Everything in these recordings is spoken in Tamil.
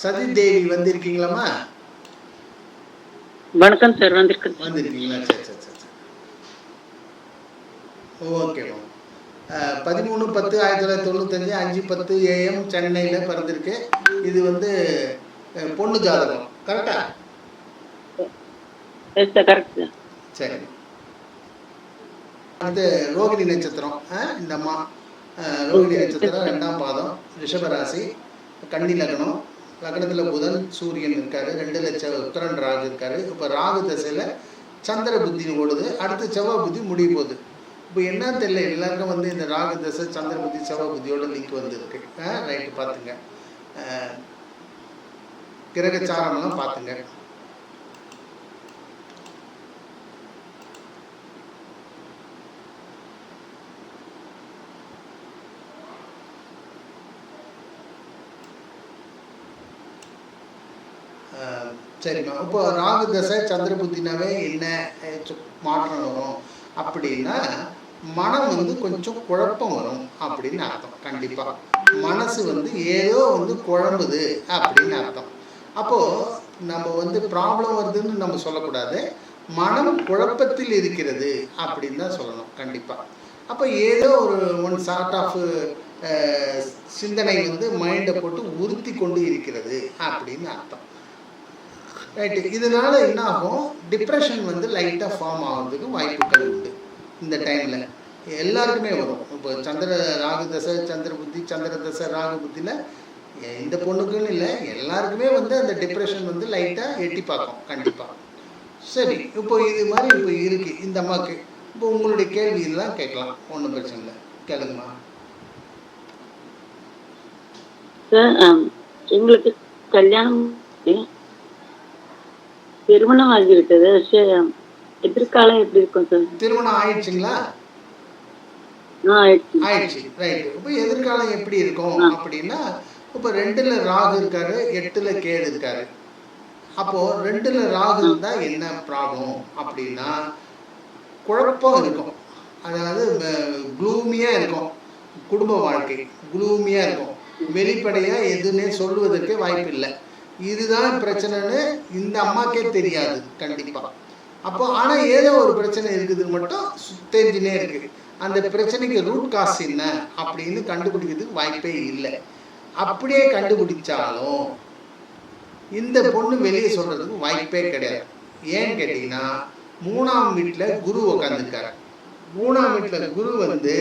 சதி தேவி வந்திருக்கீங்களாம்மா? வணக்கம் சார் வந்திருக்கேன். வந்திருக்கீங்களா? சரி சரி சரி சரி. ஓகேம்மா பதிமூணு பத்து ஆயிரத்தி தொள்ளாயிரத்தி தொண்ணூத்தஞ்சு அஞ்சு பத்து ஏஎம் சென்னையில் பிறந்திருக்கு. இது வந்து பொண்ணு ஜாதகம். கரெக்டா? Sir correct sir. சரி. அடுத்து ரோகிணி நட்சத்திரம். இந்த அம்மா. ரோகிணி நட்சத்திரம் ரெண்டாம் பாதம் ரிஷபராசி கன்னி லக்னம் லக்னத்தில் புதன் சூரியன் இருக்காரு ரெண்டு லட்சம் உத்தரன் ராகு இருக்காரு. இப்போ ராகு தசையில் சந்திர புத்தி ஓடுது. அடுத்து செவ்வாய் புத்தி முடிய போகுது. இப்போ என்ன தெரியல எல்லாருக்கும் வந்து இந்த ராகு தசை சந்திர புத்தி செவ்வாய் புத்தியோட லிங்க் வந்துருக்கு. ரைட்டு பார்த்துங்க கிரகச்சாரம்லாம் பார்த்துங்க சரிம்மா. இப்போ ராகு தசை சந்திர புத்தினாவே என்ன மாற்றம் வரும் அப்படின்னா மனம் வந்து கொஞ்சம் குழப்பம் வரும் அப்படின்னு அர்த்தம். கண்டிப்பாக மனசு வந்து ஏதோ வந்து குழம்புது அப்படின்னு அர்த்தம். அப்போது நம்ம வந்து ப்ராப்ளம் வருதுன்னு நம்ம சொல்லக்கூடாது. மனம் குழப்பத்தில் இருக்கிறது அப்படின்னு தான் சொல்லணும். கண்டிப்பாக அப்போ ஏதோ ஒரு ஒன் சார்ட் ஆஃப் சிந்தனை வந்து மைண்டை போட்டு உறுத்தி கொண்டு இருக்கிறது அப்படின்னு அர்த்தம். ரைட்டு இதனால என்ன ஆகும் டிப்ரெஷன் வந்து லைட்டாக ஃபார்ம் ஆகிறதுக்கு வாய்ப்புகள் உண்டு. இந்த டைமில் எல்லாருக்குமே வரும். இப்போ சந்திர ராகு தசை சந்திர புத்தி சந்திர தசை ராகு புத்தியில் இந்த பொண்ணுக்குன்னு இல்லை. எல்லாருக்குமே வந்து அந்த டிப்ரெஷன் வந்து லைட்டாக எட்டி பார்க்கும். கண்டிப்பாக சரி. இப்போ இது மாதிரி இப்போ இருக்கு. இந்த அம்மாவுக்கு இப்போ உங்களுடைய கேள்வி எல்லாம் கேட்கலாம். ஒன்றும் பிரச்சனை இல்லை. கேளுங்கம்மா. சார் எங்களுக்கு கல்யாணம் திருமணம் ஆகிவிட்டது சார் எதிர்காலம் எப்படி இருக்கும் சார் திருமணம் ஆயிடுச்சுங்களா? ஆயிடுச்சு. ரைட் இப்போ எதிர்காலம் எப்படி இருக்கும் அப்படின்னா இப்போ ரெண்டுல ராகு இருக்காரு எட்டுல கேது இருக்காரு. அப்போ ரெண்டுல ராகு இருந்தா என்ன ப்ராப்ளம் அப்படின்னா குழப்பம் இருக்கும். அதாவது க்ளூமியா இருக்கும். குடும்ப வாழ்க்கை க்ளூமியா இருக்கும். வெளிப்படையா எதுன்னே சொல்லுவதற்கே வாய்ப்பு இல்லை இதுதான் பிரச்சனைன்னு இந்த அம்மாக்கே தெரியாது கண்டிப்பா. அப்போ ஆனா ஏதோ ஒரு பிரச்சனை இருக்குதுன்னு மட்டும் தெரிஞ்சுனே இருக்கு. அந்த பிரச்சனைக்கு ரூட் காஸ் என்ன அப்படின்னு கண்டுபிடிக்கிறதுக்கு வாய்ப்பே இல்லை. அப்படியே கண்டுபிடிச்சாலும் இந்த பொண்ணு வெளியே சொல்றதுக்கு வாய்ப்பே கிடையாது. ஏன்னு கேட்டீங்கன்னா மூணாம் வீட்டுல குரு உட்காந்துருக்காரு மூணாம் வீட்டுல குரு வந்து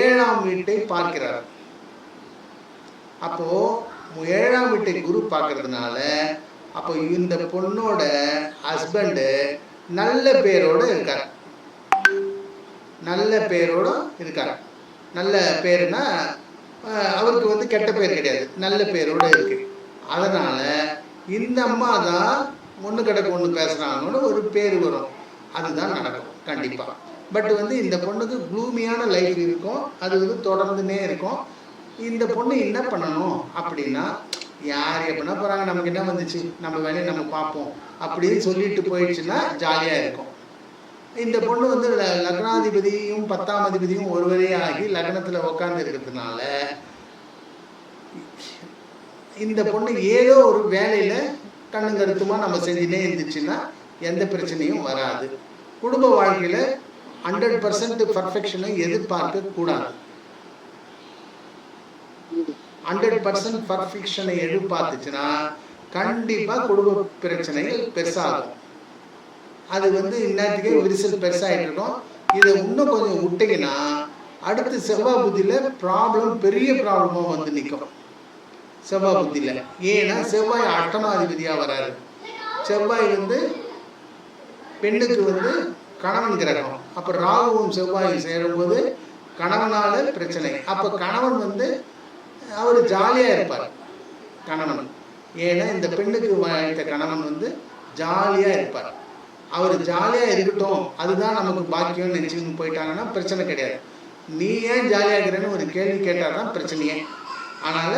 ஏழாம் வீட்டை பார்க்கிறார். அப்போ ஏழாம் வீட்டை குரு பார்க்கறதுனால அப்போ இந்த பொண்ணோட ஹஸ்பண்டு நல்ல பேரோட இருக்கார். நல்ல பேரோட இருக்கார். நல்ல பேருனா அவருக்கு வந்து கெட்ட பேர் கிடையாது. நல்ல பேரோட இருக்கு. அதனால இந்த அம்மா தான் ஒன்று கிடக்கு ஒன்று பேசுகிறாங்கன்னு ஒரு பேர் வரும். அதுதான் நடக்கும் கண்டிப்பாக பட் வந்து இந்த பொண்ணுக்கு க்ளூமியான லைஃப் இருக்கும். அது வந்து தொடர்ந்துனே இருக்கும். இந்த பொண்ணு என்ன பண்ணணும் அப்படின்னா யார் எப்படின்னா போகிறாங்க நமக்கு என்ன வந்துச்சு? நம்ம வேலையை நம்ம பார்ப்போம். அப்படின்னு சொல்லிட்டு போயிடுச்சுன்னா ஜாலியாக இருக்கும். இந்த பொண்ணு வந்து லக்னாதிபதியும் பத்தாம் அதிபதியும் ஒருவரே ஆகி லக்னத்தில் உட்கார்ந்து இருக்கிறதுனால இந்த பொண்ணு ஏதோ ஒரு வேலையில் கண்ணுங்க கருத்துமா நம்ம செஞ்சுனே இருந்துச்சுன்னா எந்த பிரச்சனையும் வராது. குடும்ப வாழ்க்கையில் ஹண்ட்ரட் பர்சன்ட் பர்ஃபெக்ஷனை எதிர்பார்க்க கூடாது. ஹண்ட்ரட் பர்சன்ட் பர்ஃபெக்ஷனை எதிர்பார்த்துச்சுன்னா கண்டிப்பா குடும்ப பிரச்சனைகள் பெருசாகும். அது வந்து இந்நேரத்துக்கே விரிசல் பெருசாகிட்டு இருக்கும் இதை இன்னும் கொஞ்சம் விட்டீங்கன்னா அடுத்து செவ்வாய் புத்தியில் ப்ராப்ளம் பெரிய ப்ராப்ளமாக வந்து நிற்கும். செவ்வாய் புத்தியில். ஏன்னா செவ்வாய் அட்டமாதிபதியாக வராது செவ்வாய் வந்து பெண்ணுக்கு வந்து கணவன் கிரகம். அப்போ ராகுவும் செவ்வாயும் சேரும்போது கணவனால பிரச்சனை. அப்போ கணவன் வந்து அவர் ஜாலியா இருப்பார். கணவன். ஏன்னா இந்த பெண்ணுக்கு வாய்த்த கணவன் வந்து ஜாலியா இருப்பார். அவர் ஜாலியா இருக்கட்டும். அதுதான் நமக்கு பாக்கியம் நினைச்சுன்னு போயிட்டாங்கன்னா பிரச்சனை கிடையாது. நீ ஏன் ஜாலியா இருக்கிறேன்னு ஒரு கேள்வி கேட்டால் தான் பிரச்சனையே. அதனால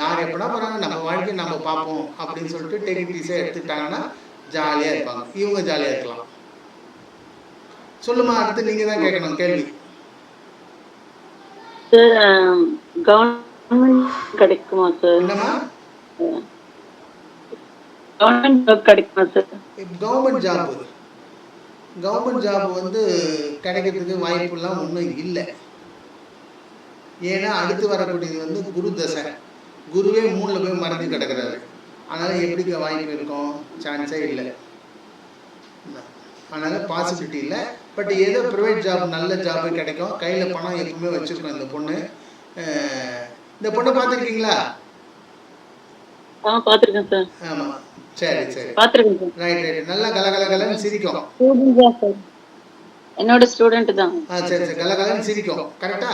யார் எப்படா போகிறாங்க நம்ம வாழ்க்கையை நம்ம பார்ப்போம் அப்படின்னு சொல்லிட்டு டெக்னிக்ஸை எடுத்துக்கிட்டாங்கன்னா ஜாலியா இருப்பாங்க. இவங்க ஜாலியா இருக்கலாம். சொல்லுமா அடுத்து நீங்க தான் கேட்கணும் கேள்வி. சார் கிடைக்குமா சார் கவர்மெண்ட் ஜாப் கிடைக்குமா sir government job government job வந்து கிடைக்கிறதுக்கு வாய்ப்புலாம் ஒன்றும் இல்லை. ஏன்னா அடுத்து வரக்கூடியது வந்து குரு தசை. குருவே மூணில் போய் மறைஞ்சு கிடக்குறாரு. அதனால் எப்படிங்க வாய்ப்பு இருக்கும்? சான்ஸே இல்லை. அதனால் பாசிபிலிட்டி இல்லை. பட் ஏதோ ப்ரைவேட் ஜாப் நல்ல ஜாப் கிடைக்கும். கையில் பணம் எப்பவுமே வச்சுருக்கோம் இந்த பொண்ணு. இந்த பொண்ணை பார்த்துருக்கீங்களா? ஆ பாத்திருக்கேன் சார். ஆமாம் சரி சரி. பாத்திருக்கேன் சார். ரைட் ரைட் நல்லா கலகலகலன்னு சிரிக்கும். ஸ்டூடெண்ட் தான் சார். என்னோட ஸ்டூடெண்ட் தான். ஆ சரி சரி. கலகலன்னு சிரிக்கும். கரெக்டா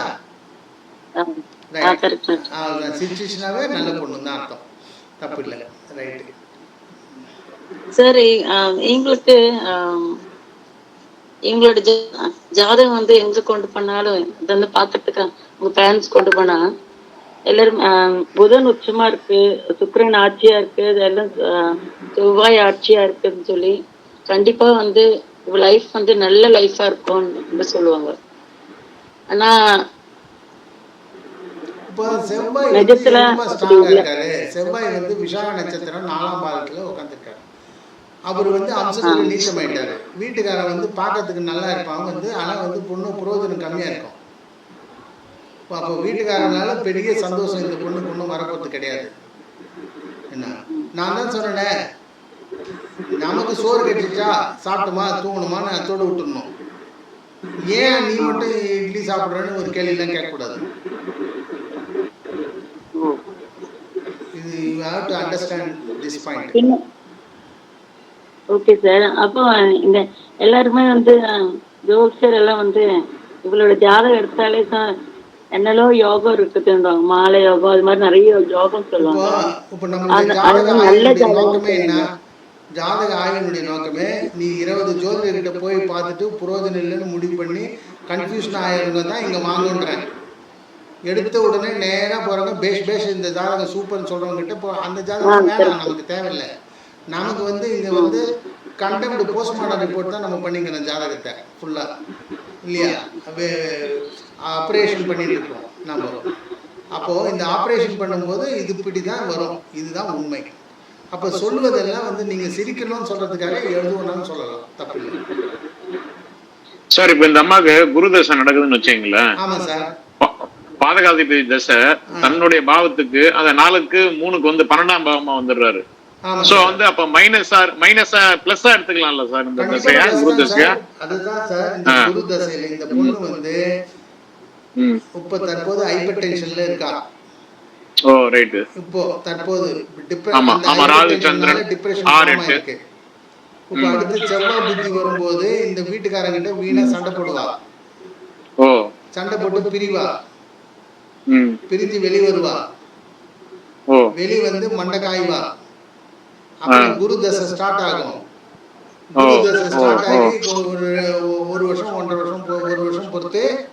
ஆ. ஆ கரெக்ட் சார். சிரிச்சிச்சுனாவே நல்ல பொண்ணு தான் அர்த்தம். தப்பு இல்லை. ரைட்டு சார் எங்களுக்கு ஆம், எங்களோட ஜா- ஜாதகம் வந்து எங்க கொண்டு போனாலும் இது வந்து பாக்கிறதுக்கு உங்க பேரண்ட்ஸ் கொண்டு போனா எல்லாரும் புதன் உச்சமா இருக்கு சுக்கிரன் ஆட்சியா இருக்கு இதெல்லாம் ஆ, செவ்வாய் ஆட்சியா இருக்குன்னு சொல்லி கண்டிப்பா வந்து லைஃப் வந்து நல்ல லைஃபா இருக்கும்னு சொல்லுவாங்க. ஆனா நிஜத்துல செவ்வாய் வந்து விசாக நட்சத்திரம் நாலாம் பாதத்துல உட்காந்துருக்காரு அவர் வந்து அம்சத்துல நீச்சமாயிட்டாரு. வீட்டுக்காரன் வந்து பார்க்கறதுக்கு நல்லா இருப்பான் வந்து ஆனா வந்து பொண்ணு புரோஜனம் கம்மியா இருக்கும். இப்போ அப்போ வீட்டுக்காரனால பெரிய சந்தோஷம் இந்த பொண்ணுக்கு ஒன்றும் வரப்போறது கிடையாது. என்ன? நான் தான் சொன்னேன் நமக்கு சோறு கட்டிச்சா சாப்பிட்டோமா தூங்கணுமான்னு அத்தோடு விட்டுடணும் ஏன் நீ மட்டும் இட்லி சாப்பிட்றன்னு ஒரு கேள்விலாம் கேட்கக்கூடாது. இது you to understand this point okay sir அப்போ இந்த எல்லாருமே வந்து ஜோசியர் எல்லாம் வந்து இவளோட ஜாதகம் எடுத்தாலே சார் என்னலோ யோகம் இருக்குதுன்றாங்க மாலை யோகம் அது மாதிரி நிறைய யோகம் இப்போ சொல்லுவாங்க இப்போ நம்மளுடைய ஜாதக ஆய்வினுடைய நோக்கமே என்ன. ஜாதக ஆய்வினுடைய நோக்கமே நீ இருபது ஜோதிடர்கிட்ட போய் பார்த்துட்டு புரோஜனம் இல்லைன்னு முடிவு பண்ணி கன்ஃபியூஷன் ஆயிருங்க தான் இங்கே வாங்குன்றேன். எடுத்த உடனே நேரா போறவங்க பேஷ் பேஷ் இந்த ஜாதகம் சூப்பர்னு சொல்றவங்க கிட்ட போ அந்த ஜாதகம் வேணாம். நமக்கு தேவையில்லை. நமக்கு வந்து இங்க வந்து கண்டெம்ட் போஸ்ட்மார்ட்டம் ரிப்போர்ட் தான் நம்ம பண்ணிக்கணும் ஜாதகத்தை ஃபுல்லா இல்லையா? ஆப்ரேஷன் பண்ணிட்டு இருக்கோம் நம்ம. அப்போ இந்த ஆப்ரேஷன் பண்ணும்போது இது இப்படி தான் வரும். இதுதான் உண்மை. அப்போ சொல்லுவதெல்லாம் வந்து நீங்க சிரிக்கணும்னு சொல்றதுக்காக எழுதுவோம்னு சொல்லலாம். தப்பில்லை சார் இப்ப இந்த அம்மாக்கு குரு தசை நடக்குதுன்னு வச்சுங்களேன் ஆமா சார். பாதகாதிபதி தசை தன்னுடைய பாவத்துக்கு அந்த நாளுக்கு மூணுக்கு வந்து பன்னெண்டாம் பாவமா வந்துடுறாரு. சோ. வந்து அப்ப மைனஸா மைனஸா பிளஸ்ஸா எடுத்துக்கலாம்ல சார் இந்த தசையா? குரு தசையா. அதுதான் சார். குரு தசையில இந்த பொண்ணு வந்து இப்ப தற்போது ஹைப்பர் டென்ஷன்ல இருக்கா? ஓ ரைட்டு இப்போ தற்போது ஆமா, ஆமா, ராகு hypertension னால சந்திரன், depression ஆறு, form எட்டு. இப்போ அடுத்து செவ்வாய் புத்தி வரும்போது இந்த வீட்டுக்காரங்கிட்ட வீணா சண்டை போடுவா. ஓ. சண்டை போட்டு பிரிவா. ம். பிரிஞ்சு வெளி வருவா ஓ. வெளி வந்து மண்டை காய்வா. அப்புறம் குரு தசை ஸ்டார்ட் ஆகும். குரு தசை ஸ்டார்ட். ஆகி ஒரு ஒரு வருஷம் ஒன்றரை வருஷம் ஒரு வருஷம் பொறுத்து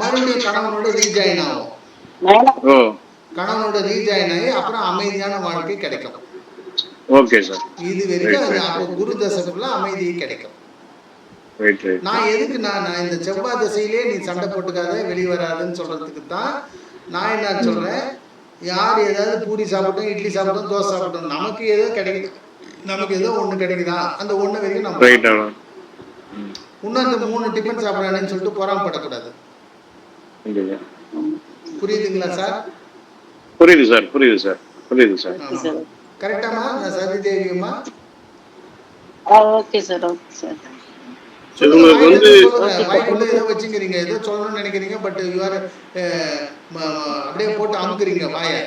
மறுபடியும் கணவனோட ரீஜாயின் ஆகும். கணவனோட ரீஜாயின் ஆகி அப்புறம் அமைதியான வாழ்க்கை கிடைக்கும். Okay sir. இது வரைக்கும் குரு தசை ஃபுல்லா அமைதி கிடைக்கும் நான் எதுக்கு நான் நான் இந்த செவ்வாய் திசையிலே நீ சண்டை போட்டுக்காத வெளியே வராதுன்னு சொல்றதுக்கு தான் நான் என்ன சொல்றேன்? யார் ஏதாவது பூரி சாப்பிட்டோம் இட்லி சாப்பிட்டோம் தோசை சாப்பிட்டோம் நமக்கு ஏதோ கிடைக்குது. நமக்கு ஏதோ ஒண்ணு கிடைக்குதா? அந்த ஒண்ணு வரைக்கும் நம்ம. இன்னும் அந்த மூணு டிஃபன் சாப்பிட்றானேன்னு சொல்லிட்டு பொறாமப்படக்கூடாது. புரியுதுங்களா சார்? புரியுது சார் புரியுது சார் புரியுது சார். சார் கரெக்டாமா சதி தேவியம்மா ஓகே சார் ஓகே சார். இவங்களுக்கு வந்து- வச்சுக்கிறீங்க. ஏதோ சொல்லணும்னு நினைக்கிறீங்க பட் யூஆர் அப்படியே போட்டு அமுக்குறீங்க வாயை.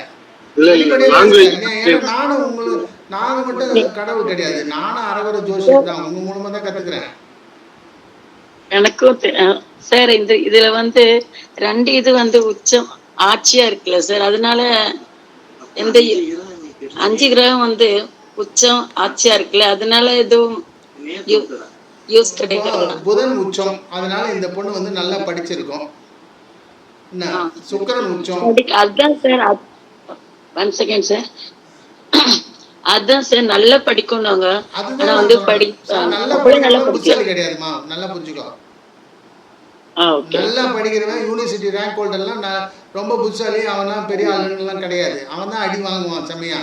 நானும் உங்களுக்கு நாங்க மட்டும் கடவுள் கிடையாது. நானும் அரவர ஜோசியர் தான். உங்க மூலமா தான் கத்துக்கிறேன். எனக்கும் சார் இந்த இதுல வந்து ரெண்டு இது வந்து உச்சம் ஆட்சியா இருக்குல்ல சார் அதனால இந்த இ- அஞ்சு கிரகம் வந்து உச்சம் ஆட்சியா இருக்குல்ல. அதனால எதுவும் யூஸ் கிடையாது புதன் உச்சம் அதனால இந்த பொண்ணு வந்து நல்லா படிச்சிருக்கும். சுக்கிரன் உச்சம். அதான் சார் ஒன் செகண்ட் சார் அதான் சார் நல்லா படிக்கும் நாங்க ஆனா அதுதான் வந்து படி நல்லா புத்திசாலி கிடையாதுமா நல்லா புரிஞ்சுக்கோ. நல்லா படிக்கிறவன் யூனிவர்சிட்டி ரேங்க் ஹோல்டர்லாம் நான் ரொம்ப புத்திசாலி அவன்லாம் பெரிய ஆளுங்கெல்லாம் கிடையாது. அவன் தான் அடி வாங்குவான் செம்மையா.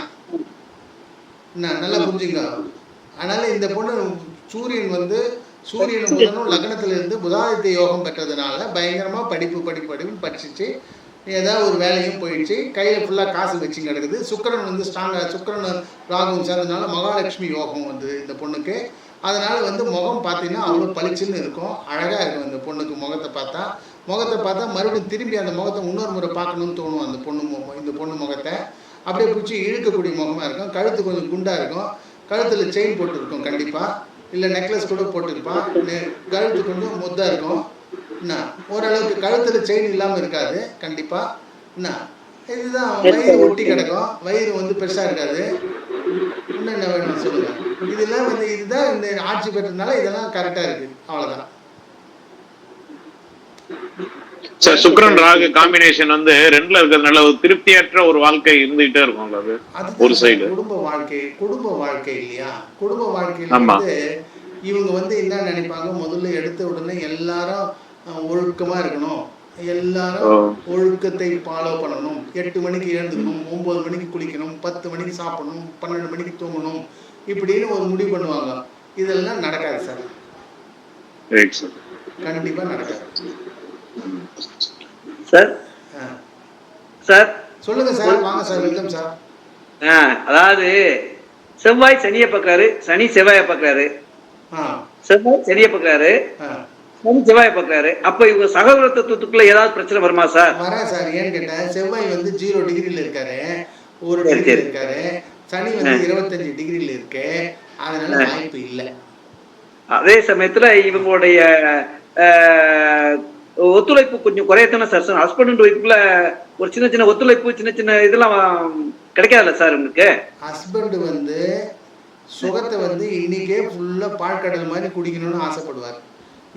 என்ன நல்லா புரிஞ்சுங்க அதனால இந்த பொண்ணு சூரியன் வந்து சூரியன் புதனும் லக்னத்துல இருந்து புதாதித்ய யோகம் பெற்றதுனால பயங்கரமா படிப்பு படிப்பு படிப்பு படிச்சிச்சு. ஏதாவது ஒரு வேலையும் போயிடுச்சு. கையில் ஃபுல்லாக காசு வச்சு கிடக்குது. சுக்கிரன் வந்து ஸ்ட்ராங்காக சுக்கிரன் ராகுவும் சேர்ந்ததுனால மகாலட்சுமி யோகம் வந்து இந்த பொண்ணுக்கு. அதனால வந்து முகம் பார்த்தீங்கன்னா அவ்வளோ பளிச்சுன்னு இருக்கும். அழகாக இருக்கும் இந்த பொண்ணுக்கு முகத்தை பார்த்தா. முகத்தை பார்த்தா மறுபடியும் திரும்பி அந்த முகத்தை இன்னொரு முறை பார்க்கணும்னு தோணும் அந்த பொண்ணு இந்த பொண்ணு முகத்தை. அப்படியே பிடிச்சி இழுக்கக்கூடிய முகமாக இருக்கும். கழுத்து கொஞ்சம் குண்டாக இருக்கும். கழுத்தில் செயின் போட்டிருக்கும் கண்டிப்பாக இல்லை நெக்லஸ் கூட போட்டிருப்பான். கழுத்து கொஞ்சம் முத்தாக இருக்கும். என்ன? ஓரளவுக்கு கழுத்தில் செயின் இல்லாமல் இருக்காது. கண்டிப்பாக என்ன? இதுதான் வயிறு ஒட்டி கிடக்கும். வயிறு வந்து பெருசாக இருக்காது. இன்னும் என்ன வேணும் சொல்லுங்கள் இதெல்லாம் வந்து இதுதான் இந்த ஆட்சி பெற்றதுனால இதெல்லாம் கரெக்டாக இருக்குது அவ்வளோதான் சார் சுக்கிரன் ராகு காம்பினேஷன் வந்து ரெண்டுல இருக்கிறதுனால ஒரு திருப்தியற்ற ஒரு வாழ்க்கை இருந்துகிட்டே இருக்கும்ல அது? ஒரு side. குடும்ப வாழ்க்கை குடும்ப வாழ்க்கை இல்லையா? குடும்ப வாழ்க்கையில. வந்து இவங்க வந்து என்ன நினைப்பாங்க? முதல்ல எடுத்த உடனே எல்லாரும் ஒழுக்கமா இருக்கணும். எல்லாரும். ஒழுக்கத்தை ஃபாலோ பண்ணணும். எட்டு மணிக்கு எழுந்துக்கணும் ஒன்பது மணிக்கு குளிக்கணும் பத்து மணிக்கு சாப்பிடணும் பன்னெண்டு மணிக்கு தூங்கணும். இப்படின்னு ஒரு முடிவு பண்ணுவாங்க. இதெல்லாம் நடக்காது சார். ரைட் சார் கண்டிப்பா நடக்காது. சார். சார் சொல்லுங்க சார் வாங்க சார் வெல்கம் சார். ஆ, அதாவது செவ்வாய் சனியை பார்க்கறாரு சனி செவ்வாயை பார்க்கறாரு. ஆ. செவ்வாய் சனியை பார்க்கறாரு ஆ. சனி செவ்வாயை பார்க்கறாரு. அப்ப இவங்க சகோதர தத்துவத்துக்குள்ள ஏதாவது பிரச்சனை வருமா சார்? வரேன் சார் ஏன்னு கேட்டேன் செவ்வாய் வந்து ஜீரோ டிகிரில இருக்காரு. ஒரு சரி. இருக்காரு. சனி வந்து இருபத்தஞ்சு டிகிரில இருக்கு அதனால வாய்ப்பு இல்லை. அதே சமயத்துல இவங்களுடைய ஒத்துழைப்பு கொஞ்சம் குறையத்தானே சார் ஹஸ்பண்ட் அண்ட் ஒய்ஃபுக்குள்ள ஒரு சின்ன சின்ன ஒத்துழைப்பு சின்ன சின்ன இதெல்லாம் கிடைக்காதுல்ல சார் உங்களுக்கு ஹஸ்பண்ட் வந்து சுகத்தை வந்து இன்னைக்கே ஃபுல்லா பாழ்கடல் மாதிரி குடிக்கணும்னு ஆசைப்படுவார்.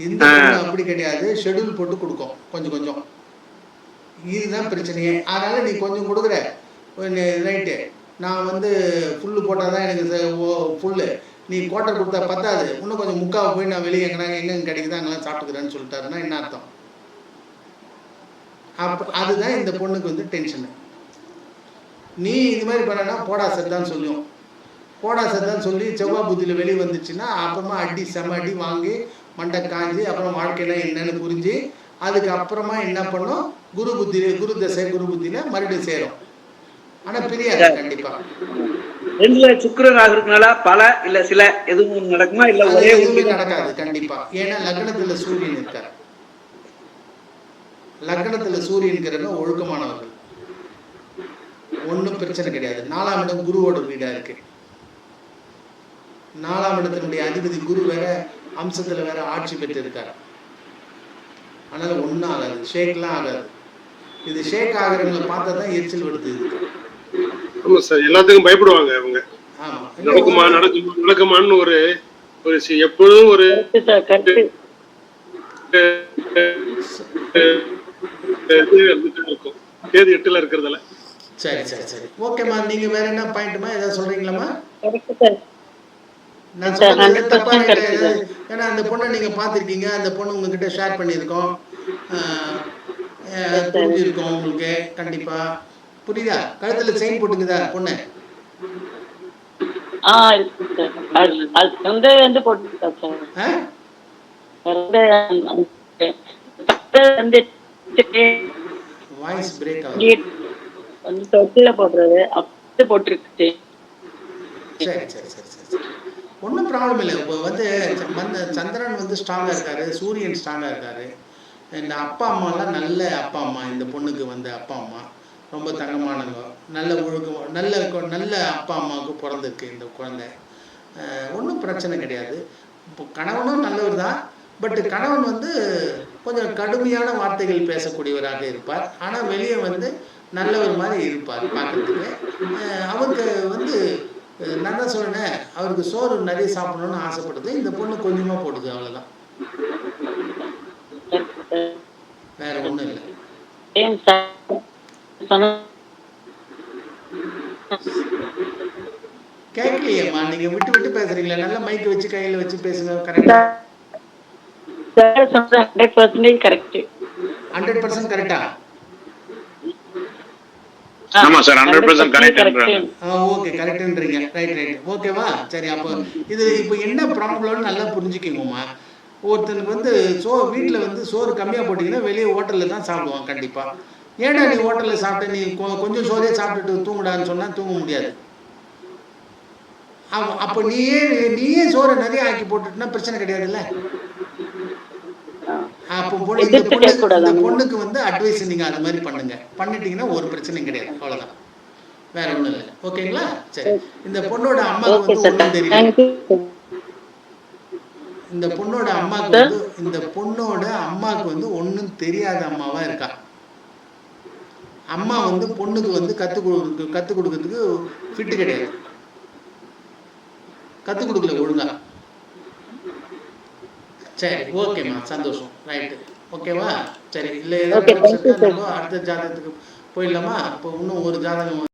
இந்த அப்படி கிடையாது. ஷெட்யூல் போட்டு கொடுக்கும் கொஞ்சம் கொஞ்சம். இதுதான் பிரச்சனையே. அதனால நீ கொஞ்சம் கொடுக்குற. ரைட்டு. நான் வந்து ஃபுல்லு போட்டால் தான் எனக்கு ஓ ஃபுல்லு நீ கோட்டை கொடுத்தா பத்தாது. இன்னும் கொஞ்சம் முக்காவை போய் நான் வெளியே எங்கனாங்க எங்கெங்க கிடைக்குதா அங்கெல்லாம் சாப்பிட்டுக்கிறேன்னு சொல்லிட்டாருன்னா என்ன அர்த்தம்? அப்போ அதுதான் இந்த பொண்ணுக்கு வந்து டென்ஷனு நீ இது மாதிரி பண்ணனா போடா சத்தான்னு சொல்லுவோம் போடா சத்தான்னு சொல்லி செவ்வாய் புத்தியில் வெளியே வந்துச்சுன்னா அப்புறமா அடி செம அடி வாங்கி மண்டை காஞ்சி அப்புறம் வாழ்க்கையில என்னன்னு புரிஞ்சு அதுக்கு அப்புறமா என்ன பண்ணும்? குரு புத்தி குரு தசை குரு புத்தியில மறுபடியும் சேரும். ஆனா பிரியாது கண்டிப்பா. ரெண்டுல சுக்கிரன் ஆகிறதுனால பல இல்ல சில எதுவும் நடக்குமா? இல்ல ஒரே நடக்காது கண்டிப்பா. ஏன்னா லக்னத்துல சூரியன் இருக்கார். லக்னத்துல சூரியன் இருக்கிறவங்க ஒழுக்கமானவர்கள். ஒண்ணும் பிரச்சனை கிடையாது. நாலாம் இடம் குருவோட வீடா இருக்கு. நாலாம் இடத்தினுடைய அதிபதி குரு வேற அம்சத்துல வேற ஆட்சி பெற்று இருக்கார் அதனால ஒண்ணும் ஆகாது. ஷேக்லாம் ஆகாது. இது ஷேக் ஆகிறவங்களை பார்த்தா தான் எரிச்சல் விடுது இதுக்கு. ஆமா சார் எல்லாத்துக்கும் பயப்படுவாங்க அவங்க. ஆமா. நடக்குமா நடக்குமா நடக்குமான்னு ஒரு ஒரு எப்பொழுதும் ஒரு இருக்கும் தேதி எட்டுல இருக்கிறதால. சரி சரி சரி. ஓகேம்மா நீங்க வேற என்ன பாயிண்ட்மா ஏதாவது சார். நான் சொல்றது 100% தப்பா. ஏன்னா அந்த பொண்ணை நீங்க பார்த்திருக்கீங்க அந்த பொண்ணு உங்ககிட்ட ஷேர் பண்ணியிருக்கோம். புரிஞ்சிருக்கோம் உங்களுக்கு கண்டிப்பா. புரியுதா? கழுத்துல செயின் போட்டுக்குதா பொண்ணு? வாய்ஸ் பிரேக் ஆகுது. வந்து தொட்டில போடுறது அப்படி போட்டிருக்கு சரி சரி சரி சரி ஒன்றும் ப்ராப்ளம் இல்லை. இப்போ வந்து சந்திரன் வந்து ஸ்ட்ராங்காக இருக்காரு சூரியன் ஸ்ட்ராங்காக இருக்காரு. இந்த அப்பா அம்மாலாம் நல்ல அப்பா அம்மா. இந்த பொண்ணுக்கு வந்து அப்பா அம்மா. ரொம்ப தங்கமானவங்க. நல்ல ஒழுக்கம் நல்ல கொ- நல்ல அப்பா அம்மாவுக்கு பிறந்திருக்கு இந்த குழந்தை. ஒன்றும் பிரச்சனை கிடையாது. இப்போ கணவனும் நல்லவர் தான். பட் கணவன் வந்து கொஞ்சம் கடுமையான வார்த்தைகள் பேசக்கூடியவராக இருப்பார். ஆனால் வெளியே வந்து நல்லவர் மாதிரி இருப்பார் பார்க்கறதுக்கு. அவருக்கு வந்து அஹ் நான் தான் சொன்னேன் அவருக்கு சோறு நிறைய சாப்பிடணும்னு ஆசைப்படுது. இந்த பொண்ணு கொஞ்சமாக போடுது அவ்வளோதான் வேற ஒன்றும் இல்லை. கேட்கலையேம்மா நீங்கள் விட்டு விட்டு பேசுறீங்களா நல்லா மைக் வச்சு கையில் வச்சு பேசுங்க சார் கரெக்ட் ஆமா சார், 100% correct ன்றாங்க. ஓகே கரெக்டுன்றீங்க ரைட் ரைட் ஓகேவா சரி அப்போ இது இப்போ என்ன ப்ராப்ளம்னு நல்லா புரிஞ்சுக்கிங்கம்மா ஒருத்தனுக்கு வந்து சோ வீட்டில் வந்து சோறு கம்மியாக போட்டிங்கன்னா வெளியே ஹோட்டலில் தான் சாப்பிடுவான் கண்டிப்பாக ஏன்டா நீ ஹோட்டலில் சாப்பிட்ட நீ கொஞ்சம் சோறே சாப்பிட்டுட்டு தூங்குடான்னு சொன்னால் தூங்க முடியாது. அவ- அப்போ நீயே நீயே சோறை நிறைய ஆக்கி போட்டுட்டுனா பிரச்சனை கிடையாதுல்ல? அப்போ பொண்ணு இந்த பொண்ணு பொண்ணுக்கு வந்து அட்வைஸ் நீங்க அது மாதிரி பண்ணுங்க. பண்ணிட்டீங்கன்னா ஒரு பிரச்சனையும் கிடையாது. அவ்வளவுதான். வேற ஒண்ணும் இல்லை. ஓகேங்களா? சரி. இந்த பொண்ணோட அம்மாவுக்கு வந்து ஒண்ணும் தெரியல. இந்த பொண்ணோட அம்மாவுக்கு வந்து இந்த பொண்ணோட அம்மாவுக்கு வந்து ஒண்ணும் தெரியாத அம்மாவா இருக்கா? அம்மா வந்து பொண்ணுக்கு வந்து கத்து கொடுக்கு கத்து கொடுக்கறதுக்கு ஃபிட்டு கிடையாது. கத்து கொடுக்கல ஒழுங்கா. சரி ஓகேம்மா சந்தோஷம். ரைட்டு ஓகேவா சரி இல்லை ஏதாவது அடுத்த ஜாதகத்துக்கு போயிடலாமா? இப்போ இன்னும் ஒரு ஜாதகம்